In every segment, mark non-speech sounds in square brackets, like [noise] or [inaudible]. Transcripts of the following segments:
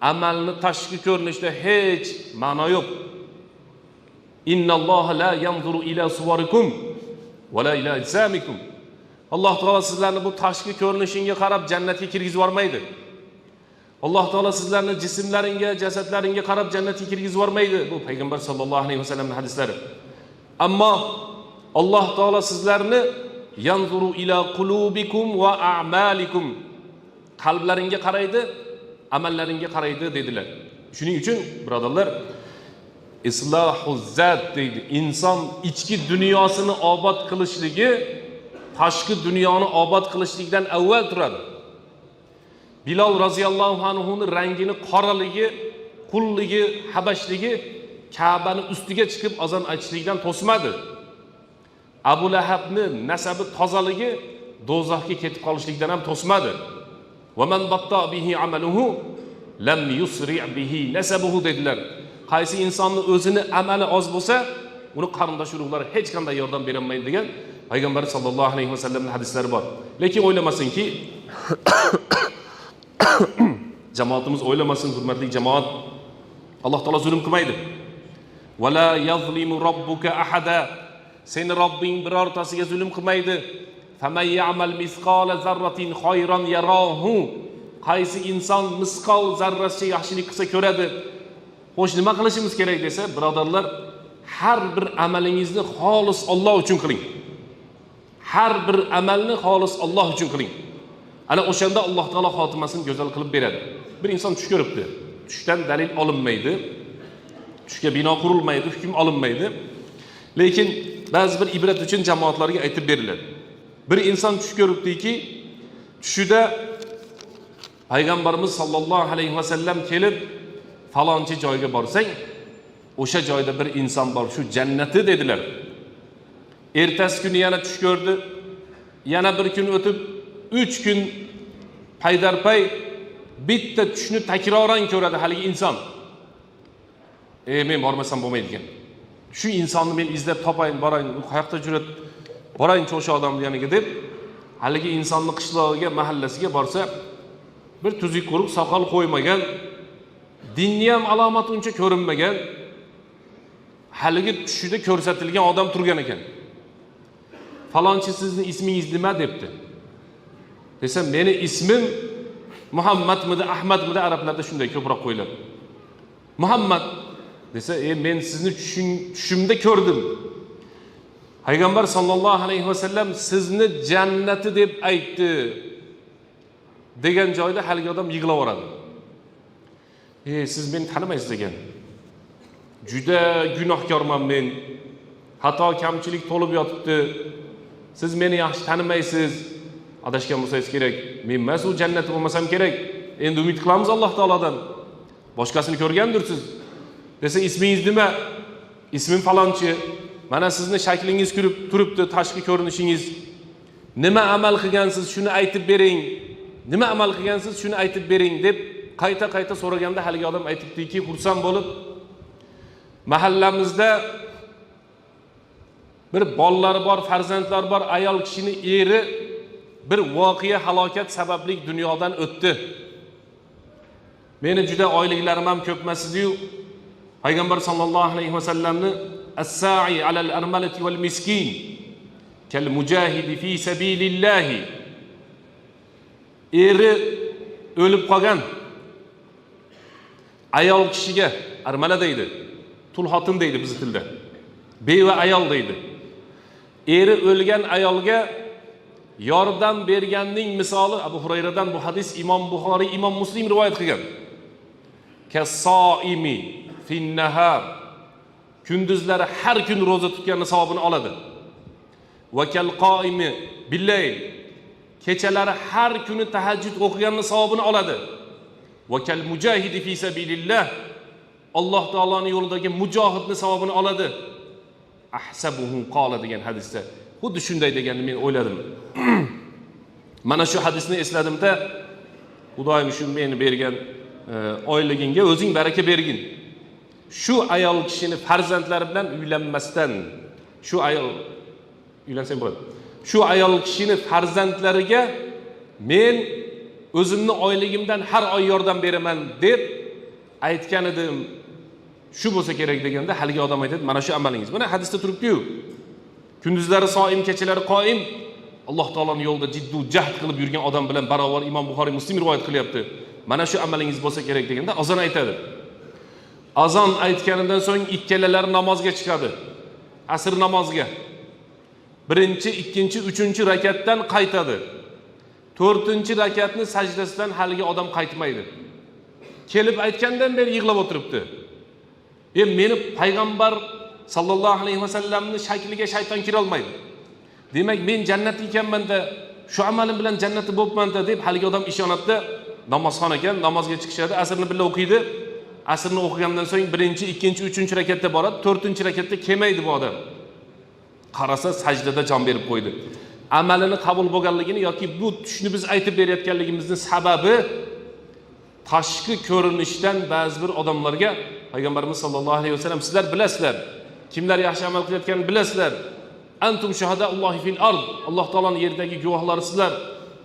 amalni tashqi ko'rinishida hech ma'no yo'q innalloha la yanzuru ila suvarikum va la ila ajsamikum alloh taolo sizlarni bu tashqi ko'rinishingga qarab jannatga kirgizib yubormaydi alloh taolo sizlarni jismlaringga jasadlaringga qarab jannatga kirgizib yubormaydi bu payg'ambar sallallohu alayhi vasallamni hadislari ammo alloh taolo sizlarni yanzuru ila qulubikum va a'malikum. Qalblaringga qaraydi amallaringga qaraydi dedilar. Shuning uchun birodarlar islohu zat deydi inson ichki dunyosini obod qilishligi tashqi dunyoni obod qilishlikdan avval turadi. Bilol roziyallohu anhuni rangini qoraligi qulligi habashligi kabani ustiga chiqib azon aytishlikdan to'smadi. Abu lahabni nasabi tozaligi do'zaxga ketib qolishlikdan ham to'smadi وَمَنْ بَطَّأَ بِهِ عَمَلُهُ لَمْ يُسْرِعْ بِهِ نَسَبُهُ dedilar qaysi insonni o'zini amali oz bo'lsa uni qarindosh urug'lari hech qanday yordam berolmaydi degan payg'ambar sallallohu alayhi vasallamni hadislari bor lekin o'ylamasinki jamoatimiz [coughs] o'ylamasin hurmatli jamoat alloh taolo zulm qilmaydi vala yazlimu robbuka ahada seni robbing birortasiga zulm qilmaydi faman ya'mal misqola zarratin xoyron yarohu qaysi inson misqol zarrasicha yaxshilik qilsa ko'radi xo'sh nima qilishimiz kerak desa birodarlar har bir amalingizni xolis olloh uchun qiling. Har bir amalni xolis olloh uchun qiling. Ana o'shanda alloh taolo xotimasini go'zal qilib beradi. Bir inson tush ko'ribdi. Tushdan dalil olinmaydi. Tushga bino qurilmaydi hukm olinmaydi. Lekin ba'zi bir ibrat uchun jamoatlarga aytib beriladi bir inson tush ko'ribdiki tushida payg'ambarimiz sollallohu alayhi vasallam kelib falonchi joyga borsang o'sha joyda bir inson bor shu jannati dedilar. Ertasi kuni yana tush ko'rdi. Yana bir kun o'tib uch kun paydarpay bitta tushni takroran ko'radi haligi inson. E men bormasam bo'lmaydi ekan. Shu insonni men izlab topayin borayin u qayoqda jur'at borayinchi o'sha odamni yoniga deb haligi insonni qishlog'iga mahallasiga borsa bir tuzuk quruq soqol qo'ymagan dinni ham alomati uncha ko'rinmagan haligi tushida ko'rsatilgan odam turgan ekan. Falonchi sizni ismingiz nima debdi? Desam meni ismim muhammadmidi ahmadmidi arablarda shunday ko'proq qo'yiladi. Muhammad desa e men sizni tushimda ko'rdim payg'ambar sollallohu alayhi vasallam sizni jannati deb aytdi. Degan joyda haligi odam yig'laveradi. E siz meni tanimaysiz ekan juda gunohkorman men. Xato kamchilik to'lib yotibdi. Siz meni yaxshi tanimaysiz. Adashgan bo'lsangiz kerak. Men emas u jannati bo'lmasam kerak. Endi umid qilamiz alloh taolodan. Boshqasini ko'rgandirsiz? Desa ismingiz nima? İsmim falonchi mana sizni shaklingiz ko'rib turibdi tashqi ko'rinishingiz. Nima amal qilgansiz shuni aytib bering. Nima amal qilgansiz shuni aytib bering deb qayta qayta so'raganda haligi odam aytibdiki xursand bo'lib mahallamizda bir bolalari bor farzandlari bor ayol kishini eri bir voqea halokat sababli dunyodan o'tdi. Meni juda oyliklarim ham ko'p emas ediyu payg'ambar sollallohu alayhi vasallamni alal armalati val miskin kal mujahidi fi sabilillahi. Eri o'lib qolgan ayol kishiga armala deydi tul xotin deydi bizni tilda. Beva ayol deydi. Eri o'lgan ayolga yordam berganning misoli abu hurayradan bu hadis imom buxoriy imom muslim rivoyat qilgan. Kassoimi finnahar kunduzlari har kun ro'za tutganni savobini oladi va kal qoimi billayl kechalari har kuni tahajjud o'qiganni savobini oladi va kal mujahidi fi sabilillah. Alloh taoloni yo'lidagi mujohidni savobini oladi ahsabuhu qola degan hadisda. Xuddi shunday deganni men o'yladim. [clears throat] Mana shu hadisni esladimda xudoyim shu meni bergan e, oyligingga o'zing baraka bergin shu ayol kishini farzandlari bilan uylanmasdan shu ayol uylansang bo'ladi. Shu ayol kishini farzandlariga men o'zimni oyligimdan har oy yordam beraman deb aytgan edim. Shu bo'lsa kerak deganda haligi odam aytadi mana shu amalingiz. Mana hadisda turibdiyu. Kunduzlari soim kechalari qoim. Alloh taoloni yo'lida jiddu jahd qilib yurgan odam bilan barobar imom buxoriy muslim rivoyat qilyapti. Mana shu amalingiz bo'lsa kerak deganda azon aytadi azon aytganidan so'ng ikkalalari namozga chiqadi. Asr namoziga birinchi ikkinchi uchinchi rakatdan qaytadi. To'rtinchi rakatni sajdasidan haligi odam qaytmaydi. Kelib aytgandan beri yig'lab o'tiribdi. E meni payg'ambar sallallohu alayhi vasallamni shakliga shayton kirolmaydi. Demak men jannatda ekanmanda shu amalim bilan jannatda bo'libmanda deb haligi odam ishonadida namozxon ekan namozga chiqishadi asrni birga o'qiydi asrni o'qigandan so'ng birinchi ikkinchi uchinchi rakatda boradi to'rtinchi rakatda kelmaydi bu odam. Qarasa sajdada jon berib qo'ydi. Amalini qabul bo'lganligini yoki bu tushni biz aytib berayotganligimizni sababi tashqi ko'rinishdan ba'zi bir odamlarga payg'ambarimiz sollallohu alayhi vasallam sizlar bilasizlar kimlar yaxshi amal qilayotganini bilasizlar. Antum shuhadaullohi fil ard alloh taoloni yerdagi guvohlarisizlar.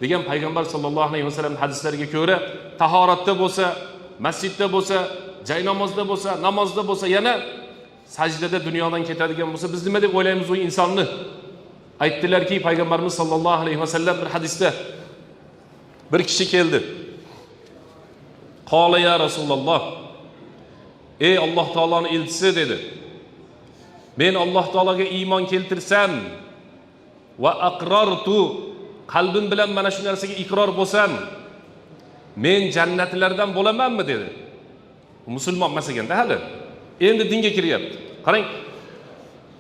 degan payg'ambar sollallohu alayhi vasallam hadislariga ko'ra tahoratda bo'lsa masjidda bo'lsa namozda bo'lsa namozda bo'lsa yana sajdada dunyodan ketadigan bo'lsa biz nima deb o'ylaymiz u insonni aytdilarki payg'ambarimiz sollallohu alayhi vasallam bir hadisda bir kishi keldi qola ya rasululloh ey alloh taoloni elchisi dedi men alloh taologa iymon keltirsam va aqrortu qalbim bilan mana shu narsaga iqror bo'lsam men jannatlardan bo'lamanmi? dedi musulmon emas ekanda hali endi dinga kiryapti qarang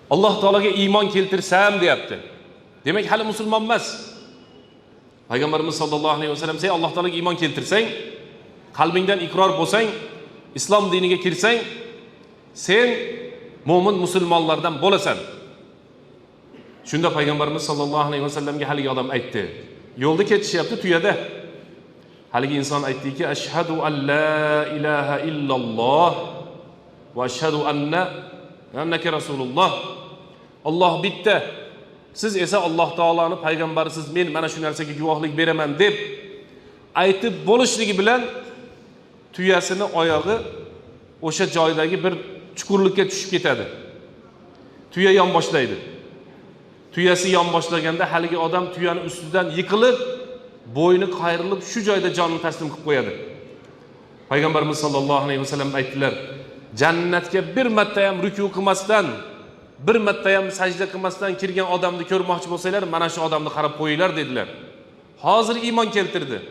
alloh taologa iymon keltirsam deyapti. Demak hali musulmon emas. Payg'ambarimiz sollallohu alayhi vasallam sen alloh taologa iymon keltirsang qalbingdan iqror bo'lsang islom diniga kirsang sen mo'min musulmonlardan bo'lasan. Shunda payg'ambarimiz sollallohu alayhi vasallamga haligi odam aytdi. Yo'lda ketishyapti tuyada haligi inson aytdiki ashhadu an la ilaha illalloh va ashhadu anna annaka rasululloh olloh bitta siz esa alloh taoloni payg'ambarisiz men mana shu narsaga guvohlik beraman deb aytib bo'lishligi bilan tuyasini oyog'i o'sha joydagi bir chuqurlikka tushib ketadi tuya yon boshlaydi tuyasi yon boshlaganda haligi odam tuyani ustidan yiqilib bo'yni qayrilib shu joyda jonini taslim qilib qo'yadi payg'ambarimiz sollallohu alayhi vasallam aytdilar jannatga bir marta ham ruku bir marta ham sajda qilmasdan kirgan odamni ko'rmoqchi bo'lsanglar mana shu odamni qarab qo'yinglar dedilar hozir iymon keltirdi.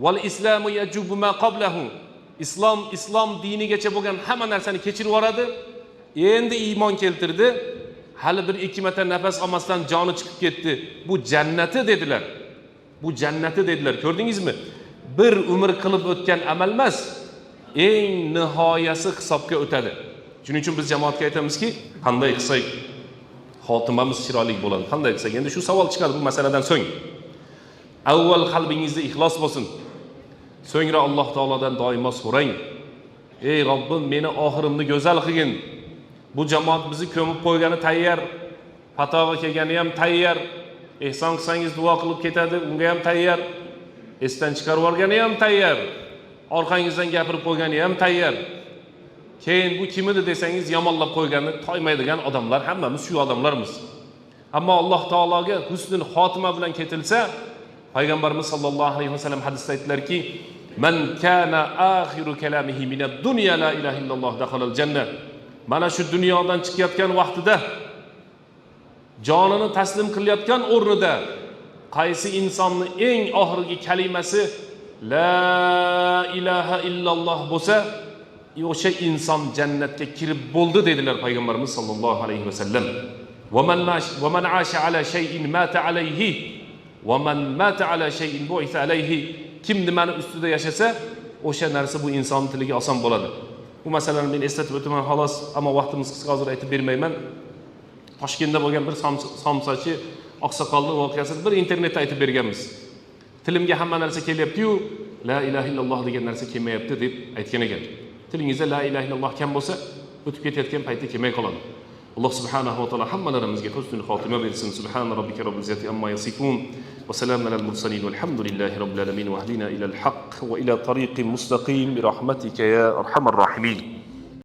Val islamu yajubu ma qablahu islom islom dinigacha bo'lgan hamma narsani kechirib yuboradi endi iymon keltirdi. Hali bir ikki marta nafas olmasdan joni chiqib ketdi bu jannati dedilar bu jannati dedilar ko'rdingizmi bir umr qilib o'tgan amal emas eng nihoyasi hisobga o'tadi shuning uchun biz jamoatga aytamizki qanday qilsak xotimamiz chiroyli bo'ladi qanday qilsak endi shu savol chiqadi bu masaladan so'ng avval qalbingizda ixlos bo'lsin so'ngra alloh taolodan doimo so'rang ey robbim meni oxirimni go'zal qilgin bu jamoat bizni ko'mib qo'ygani tayyor patog'i kelgani ham tayyor ehson qilsangiz duo qilib ketadi unga ham tayyor esdan chiqarib yuborgani ham tayyor orqangizdan gapirib qo'ygani ham tayyor keyin bu kim edi desangiz yomonlab qo'ygani toymaydigan odamlar hammamiz shu odamlarmiz. Ammo alloh taologa husnul xotima bilan ketilsa payg'ambarimiz sollallohu alayhi vasallam hadisda aytdilarki man kana axiru kalamihi minad dunya la ilaha illalloh dakhalal janna mana shu dunyodan chiqayotgan vaqtida jonini taslim qilayotgan o'rnida qaysi insonni eng oxirgi kalimasi la ilaha illalloh bo'lsa o'sha inson jannatga kirib bo'ldi dedilar payg'ambarimiz sollallohu alayhi vasallam ومن عاش على شيء مات عليه ومن مات على شيء بعث عليه kim nimani ustida yashasa o'sha narsa bu inson tiliga oson bo'ladi bu masalani men eslatib o'taman xolos ammo vaqtimiz qisqa hozir aytib bermayman toshkentda bo'lgan bir somsachi oqsoqolni voqeasini bir internetda aytib berganmiz. Tilimga hamma narsa kelyaptiyu la ilaha illalloh degan narsa kelmayapti deb aytgan ekan. Tilingizda la ilaha illalloh kam bo'lsa o'tib ketayotgan paytda kelmay qoladi. Alloh subhanahu va taolo hammalarimizga husnul xotima bersin. Subhana robbika robbil izzati amma yasifun va salamun alal mursalin. Valhamdulillahi robbil alamin. Va hdina ila al haqq va ila tariqin mustaqim. Bi rahmatika ya arhamar rahimin